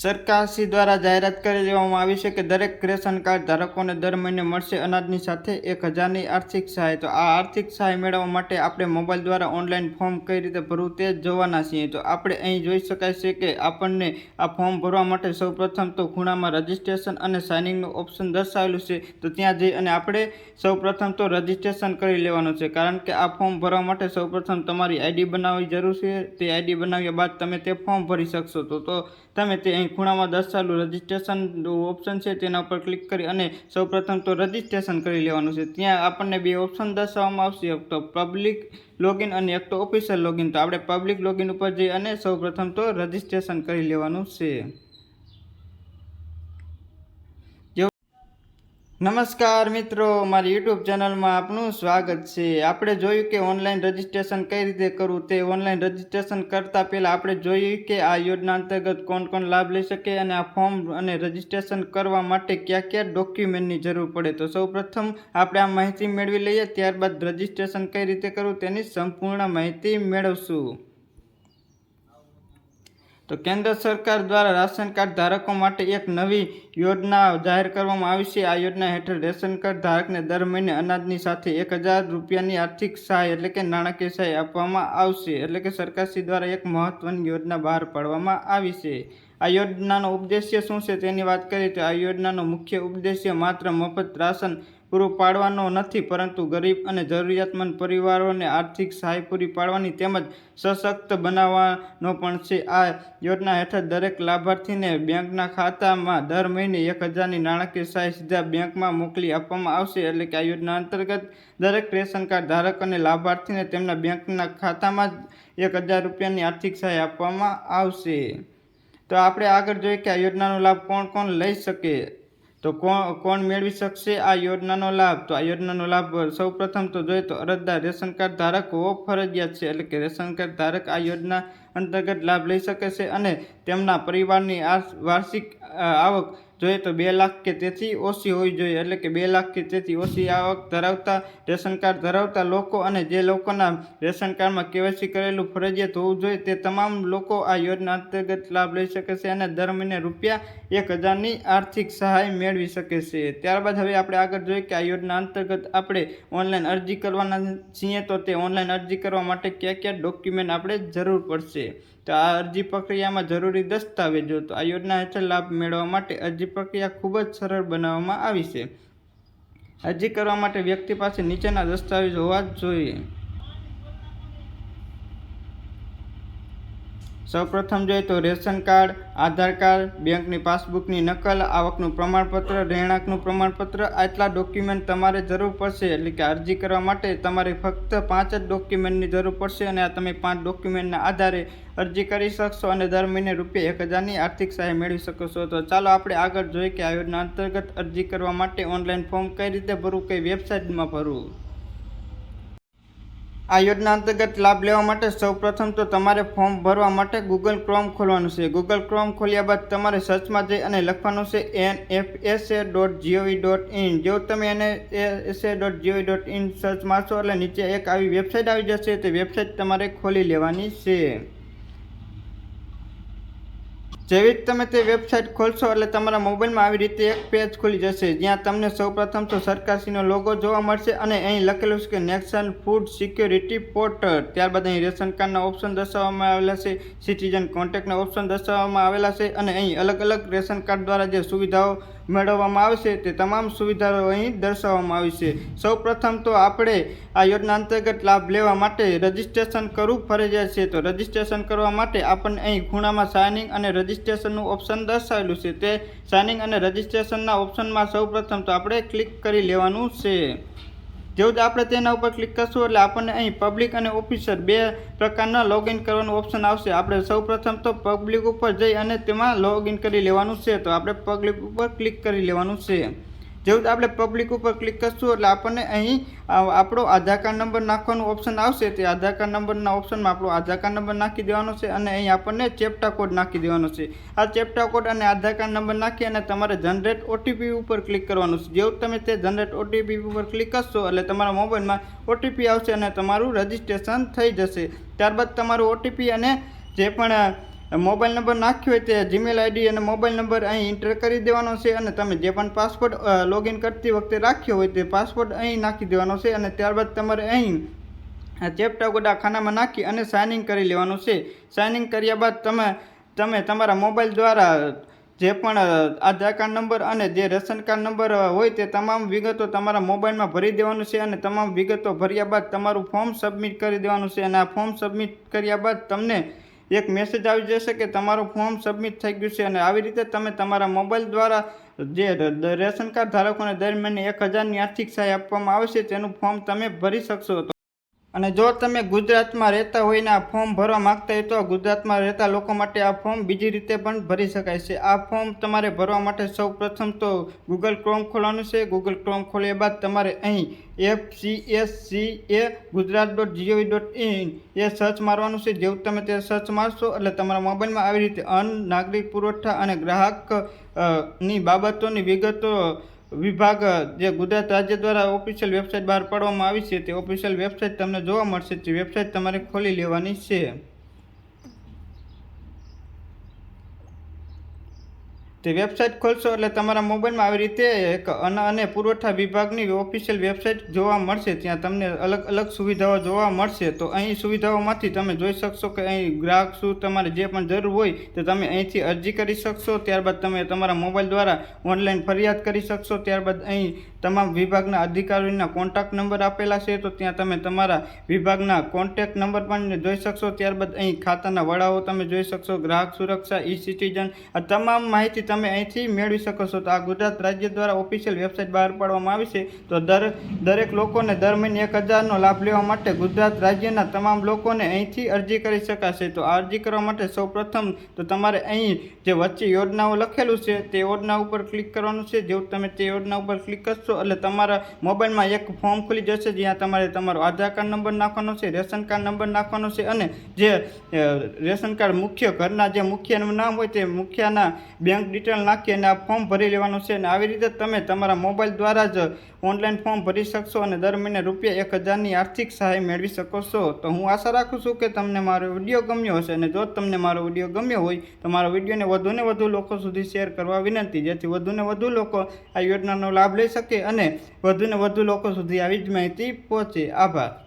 સરકારશ્રી દ્વારા જાહેરાત કરી દેવામાં આવી છે કે દરેક રેશન કાર્ડ ધારકોને દર મહિને મળશે અનાજની સાથે એક હજારની આર્થિક સહાય. તો આ આર્થિક સહાય મેળવવા માટે આપણે મોબાઈલ દ્વારા ઓનલાઈન ફોર્મ કઈ રીતે ભરવું તે જોવાના છીએ. તો આપણે અહીં જોઈ શકાય છે કે આપણને આ ફોર્મ ભરવા માટે સૌપ્રથમ તો ખૂણામાં રજિસ્ટ્રેશન અને સાઇનિંગનું ઓપ્શન દર્શાવેલું છે. તો ત્યાં જઈ અને આપણે સૌપ્રથમ તો રજિસ્ટ્રેશન કરી લેવાનું છે. કારણ કે આ ફોર્મ ભરવા માટે સૌપ્રથમ તમારી આઈડી બનાવવી જરૂર છે. તે આઈડી બનાવ્યા બાદ તમે તે ફોર્મ ભરી શકશો. તો તમે તે અહીં ખૂણામાં દર્શાવેલું રજિસ્ટ્રેશન ઓપ્શન છે, તેના ઉપર ક્લિક કરી અને સૌપ્રથમ તો રજિસ્ટ્રેશન કરી લેવાનું છે. ત્યાં આપણને બે ઓપ્શન દર્શાવવામાં આવશે, એક તો પબ્લિક લોગિન અને એક તો ઓફિશિયલ લોગિન તો આપણે પબ્લિક લોગિન ઉપર જઈ અને સૌપ્રથમ તો રજિસ્ટ્રેશન કરી લેવાનું છે. નમસ્કાર મિત્રો, મારી યુટ્યુબ ચેનલમાં આપનું સ્વાગત છે. આપણે જોયું કે ઓનલાઈન રજિસ્ટ્રેશન કઈ રીતે કરવું તે ઓનલાઈન રજિસ્ટ્રેશન કરતાં પહેલાં આપણે જોયું કે આ યોજના અંતર્ગત કોણ કોણ લાભ લઈ શકે અને આ ફોર્મ અને રજીસ્ટ્રેશન કરવા માટે કયા કયા ડોક્યુમેન્ટની જરૂર પડે. તો સૌપ્રથમ આપણે આ માહિતી મેળવી લઈએ, ત્યારબાદ રજીસ્ટ્રેશન કઈ રીતે કરવું તેની સંપૂર્ણ માહિતી મેળવશું. તો કેન્દ્ર સરકાર દ્વારા રાશન કાર્ડ ધારકો માટે એક નવી યોજના જાહેર કરવામાં આવી છે. આ યોજના હેઠળ રેશન કાર્ડ ધારકને દર મહિને અનાજની સાથે એક હજાર રૂપિયાની આર્થિક સહાય એટલે કે નાણાકીય સહાય આપવામાં આવશે એટલે કે સરકારશ્રી દ્વારા એક મહત્વની યોજના બહાર પાડવામાં આવી છે. આ યોજનાનો ઉદ્દેશ્ય શું છે તેની વાત કરીએ તો આ યોજનાનો મુખ્ય ઉદ્દેશ્ય માત્ર મફત રાશન પૂરું પાડવાનો નથી, પરંતુ ગરીબ અને જરૂરિયાતમંદ પરિવારોને આર્થિક સહાય પૂરી પાડવાની તેમજ સશક્ત બનાવવાનો પણ છે. આ યોજના હેઠળ દરેક લાભાર્થીને બેંકના ખાતામાં દર મહિને એક હજારની નાણાકીય સહાય સીધા બેંકમાં મોકલી આપવામાં આવશે, એટલે કે આ યોજના અંતર્ગત દરેક રેશન કાર્ડ ધારક અને લાભાર્થીને તેમના બેંકના ખાતામાં જ એક હજાર રૂપિયાની આર્થિક સહાય આપવામાં આવશે. તો આપણે આગળ જોઈએ કે આ યોજનાનો લાભ કોણ કોણ લઈ શકે? તો કોણ મેળવી શકશે આ યોજનાનો લાભ? તો આ યોજનાનો લાભ સૌપ્રથમ તો જોઈએ તો અરજદાર રેશન કાર્ડ ધારક હોવો ફરજિયાત છે. એટલે કે રેશન કાર્ડ ધારક આ યોજના અંતર્ગત લાભ લઈ શકે છે અને તેમના પરિવારની વાર્ષિક આવક જોઈએ તો બે લાખ કે તેથી ઓછી હોવી જોઈએ. એટલે કે બે લાખ કે તેથી ઓછી આવક ધરાવતા, રેશન કાર્ડ ધરાવતા લોકો અને જે લોકોના રેશન કાર્ડમાં કેવાયસી કરેલું ફરજિયાત હોવું જોઈએ તે તમામ લોકો આ યોજના અંતર્ગત લાભ લઈ શકે છે અને દર મહિને રૂપિયા એક હજારની આર્થિક સહાય મેળવી શકે છે. ત્યારબાદ હવે આપણે આગળ જોઈએ કે આ યોજના અંતર્ગત આપણે ઓનલાઈન અરજી કરવાના છીએ તો તે ઓનલાઈન અરજી કરવા માટે કયા કયા ડોક્યુમેન્ટ આપણે જરૂર પડશે? તો આ અરજી પ્રક્રિયામાં જરૂરી દસ્તાવેજો તો આ યોજના હેઠળ લાભ મેળવવા માટે અરજી પ્રક્રિયા ખૂબ જ સરળ બનાવવામાં આવી છે. અરજી કરવા માટે વ્યક્તિ પાસે નીચેના દસ્તાવેજો હોવા જ જોઈએ. સૌપ્રથમ જોઈએ તો રેશન કાર્ડ, આધાર કાર્ડ, બેંકની પાસબુકની નકલ, આવકનું પ્રમાણપત્ર, રહેણાંકનું પ્રમાણપત્ર, આટલા ડોક્યુમેન્ટ તમારે જરૂર પડશે, એટલે કે અરજી કરવા માટે તમારે ફક્ત પાંચ જ ડોક્યુમેન્ટની જરૂર પડશે અને આ તમે પાંચ ડોક્યુમેન્ટના આધારે અરજી કરી શકશો અને દર મહિને રૂપિયા એક હજારની આર્થિક સહાય મેળવી શકો તો ચાલો આપણે આગળ જોઈએ કે આ યોજના અંતર્ગત અરજી કરવા માટે ઓનલાઈન ફોર્મ કઈ રીતે ભરવું, કઈ વેબસાઇટમાં ભરવું? આ યોજના અંતર્ગત લાભ લેવા માટે સૌપ્રથમ તો તમારે ફોર્મ ભરવા માટે ગૂગલ ક્રોમ ખોલવાનું છે. ગૂગલ ક્રોમ ખોલ્યા બાદ તમારે સર્ચમાં જઈ અને લખવાનું છે N F S A dot gov dot in જો તમે એને S A dot gov dot in search મારશો એટલે નીચે એક આવી વેબસાઇટ આવી જશે. તે વેબસાઇટ તમારે ખોલી લેવાની છે. જેવી જ તમે તે વેબસાઇટ ખોલશો એટલે તમારા મોબાઈલમાં આવી રીતે એક પેજ ખુલી જશે, જ્યાં તમને સૌપ્રથમ તો સરકારશ્રીનો લોગો જોવા મળશે અને અહીં લખેલું છે કે નેશનલ ફૂડ સિક્યોરિટી પોર્ટલ ત્યારબાદ અહીં રેશન કાર્ડના ઓપ્શન દર્શાવવામાં આવેલા છે સિટીઝન કોન્ટેક્ટના ઓપ્શન દર્શાવવામાં આવેલા છે અને અહીં અલગ અલગ રેશન કાર્ડ દ્વારા જે સુવિધાઓ મેળવવામાં આવશે તે તમામ સુવિધાઓ અહીં દર્શાવવામાં આવી છે. સૌપ્રથમ તો આપણે આ યોજના અંતર્ગત લાભ લેવા માટે રજિસ્ટ્રેશન કરવું ફરજિયાત છે. તો રજિસ્ટ્રેશન કરવા માટે આપણને અહીં ખૂણામાં સાઇનિંગ અને રજિસ્ટ્રેશનનું ઓપ્શન દર્શાવેલું છે. તે સાઇનિંગ અને રજિસ્ટ્રેશનના ઓપ્શનમાં સૌપ્રથમ તો આપણે ક્લિક કરી લેવાનું છે. જેવું જ આપણે તેના ઉપર ક્લિક કરશું એટલે આપણને અહીં પબ્લિક અને ઓફિસર બે પ્રકારના લોગિન કરવાનું ઓપ્શન આવશે. આપણે સૌપ્રથમ તો પબ્લિક ઉપર જઈ અને તેમાં લોગિન કરી લેવાનું છે. તો આપણે પબ્લિક ઉપર ક્લિક કરી લેવાનું છે. જેવું આપણે પબ્લિક ઉપર ક્લિક કરશું એટલે આપણને અહીં આપણો આધાર કાર્ડ નંબર નાખવાનું ઓપ્શન આવશે. તે આધાર કાર્ડ નંબરના ઓપ્શનમાં આપણો આધાર કાર્ડ નંબર નાખી દેવાનો છે અને અહીં આપણને ચેપ્ટા કોડ નાખી દેવાનો છે. આ ચેપ્ટા કોડ અને આધાર કાર્ડ નંબર નાખી અને તમારે જનરેટ ઓટીપી ઉપર ક્લિક કરવાનું છે. જેવું તમે તે જનરેટ ઓટીપી ઉપર ક્લિક કરશો એટલે તમારા મોબાઈલમાં ઓટીપી આવશે અને તમારું રજિસ્ટ્રેશન થઈ જશે. ત્યારબાદ તમારું ઓટીપી અને જે પણ મોબાઈલ નંબર નાખ્યો હોય તે જીમેલ આઈડી અને મોબાઈલ નંબર અહીં એન્ટર કરી દેવાનો છે અને તમે જે પણ પાસવર્ડ લોગિન કરતી વખતે રાખ્યો હોય તે પાસવર્ડ અહીં નાખી દેવાનો છે અને ત્યારબાદ તમારે અહીં ચેપ્ટા ગોડા ખાનામાં નાખી અને સાઇનિંગ કરી લેવાનું છે. સાઇનિંગ કર્યા બાદ તમે તમે તમારા મોબાઈલ દ્વારા જે પણ આધાર કાર્ડ નંબર અને જે રેશન કાર્ડ નંબર હોય તે તમામ વિગતો તમારા મોબાઈલમાં ભરી દેવાનું છે અને તમામ વિગતો ભર્યા બાદ તમારું ફોર્મ સબમિટ કરી દેવાનું છે અને આ ફોર્મ સબમિટ કર્યા બાદ તમને એક મેસેજ આવી જશે કે તમારું ફોર્મ સબમિટ થઈ ગયું છે અને આવી રીતે તમે તમારા મોબાઈલ દ્વારા જે રેશન કાર્ડ ધારકોને દર મહિને એક હજારની આર્થિક સહાય આપવામાં આવશે તેનું ફોર્મ તમે ભરી શકશો. અને જો તમે ગુજરાતમાં રહેતા હોઈને આ ફોર્મ ભરવા માગતા હોય તો ગુજરાતમાં રહેતા લોકો માટે આ ફોર્મ બીજી રીતે પણ ભરી શકાય છે. આ ફોર્મ તમારે ભરવા માટે સૌ પ્રથમ તો ગૂગલ ક્રોમ ખોલવાનું છે. ગૂગલ ક્રોમ ખોલ્યા બાદ તમારે અહીં F C S C A Gujarat dot gov dot in A search મારવાનું છે. જેવું તમે તે સર્ચ મારશો એટલે તમારા મોબાઈલમાં આવી રીતે અન્ન નાગરિક પુરવઠા અને ગ્રાહકની બાબતોની વિગતો વિભાગ જે ગુજરાત રાજ્ય દ્વારા ઓફિશિયલ વેબસાઇટ બહાર પાડવામાં આવી છે, તે ઓફિશિયલ વેબસાઇટ તમને જોવા મળશે. તે વેબસાઇટ તમારે ખોલી લેવાની છે. તે વેબસાઇટ ખોલશો એટલે તમારા મોબાઈલમાં આવી રીતે એક અન્ન અને પુરવઠા વિભાગની ઓફિશિયલ વેબસાઇટ જોવા મળશે. ત્યાં તમને અલગ અલગ સુવિધાઓ જોવા મળશે. તો અહીં સુવિધાઓમાંથી તમે જોઈ શકશો કે અહીં ગ્રાહક શું તમારે જે પણ જરૂર હોય તો તમે અહીંથી અરજી કરી શકશો. ત્યારબાદ તમે તમારા મોબાઈલ દ્વારા ઓનલાઈન ફરિયાદ કરી શકશો. ત્યારબાદ અહીં તમામ વિભાગના અધિકારીઓના કોન્ટેક્ટ નંબર આપેલા છે, તો ત્યાં તમે તમારા વિભાગના કોન્ટેક્ટ નંબર પણ જોઈ શકશો. ત્યારબાદ અહીં ખાતાના વડાઓ તમે જોઈ શકશો, ગ્રાહક સુરક્ષા ઈ સિટીઝન આ તમામ માહિતી તમે અહીંથી મેળવી શકો છો. તો આ ગુજરાત રાજ્ય દ્વારા ઓફિશિયલ વેબસાઇટ બહાર પાડવામાં આવી છે. તો દર, દરેક લોકોને દર મહિને એક હજારનો લાભ લેવા માટે ગુજરાત રાજ્યના તમામ લોકોને અહીંથી અરજી કરી શકાશે. તો આ અરજી કરવા માટે સૌપ્રથમ તો તમારે અહીં જે વચ્ચે યોજનાઓ લખેલું છે, તે યોજના ઉપર ક્લિક કરવાનું છે. જેવું તમે તે યોજના ઉપર ક્લિક કરશો એટલે તમારા મોબાઈલમાં એક ફોર્મ ખુલી જશે, જ્યાં તમારે તમારો આધાર કાર્ડ નંબર નાખવાનો છે, રેશન કાર્ડ નંબર નાખવાનો છે, અને જે રેશન કાર્ડ મુખ્ય ઘરના જે મુખ્યનું નામ હોય તે મુખ્યના બેંક ડિટેલ નાખી અને આ ફોર્મ ભરી લેવાનું છે. અને આવી રીતે તમે તમારા મોબાઈલ દ્વારા જ ઓનલાઈન ફોર્મ ભરી શકશો અને દર મહિને રૂપિયા એક હજારની આર્થિક સહાય મેળવી શકો છો. તો હું આશા રાખું છું કે તમને મારો વીડિયો ગમ્યો હશે અને જો તમને મારો વીડિયો ગમ્યો હોય, તો મારો વિડીયોને વધુને વધુ લોકો સુધી શેર કરવા વિનંતી. જેથી વધુને વધુ લોકો આ યોજનાનો લાભ લઈ શકે અને વધુને વધુ લોકો સુધી આવી જ માહિતી પહોંચે. આભાર.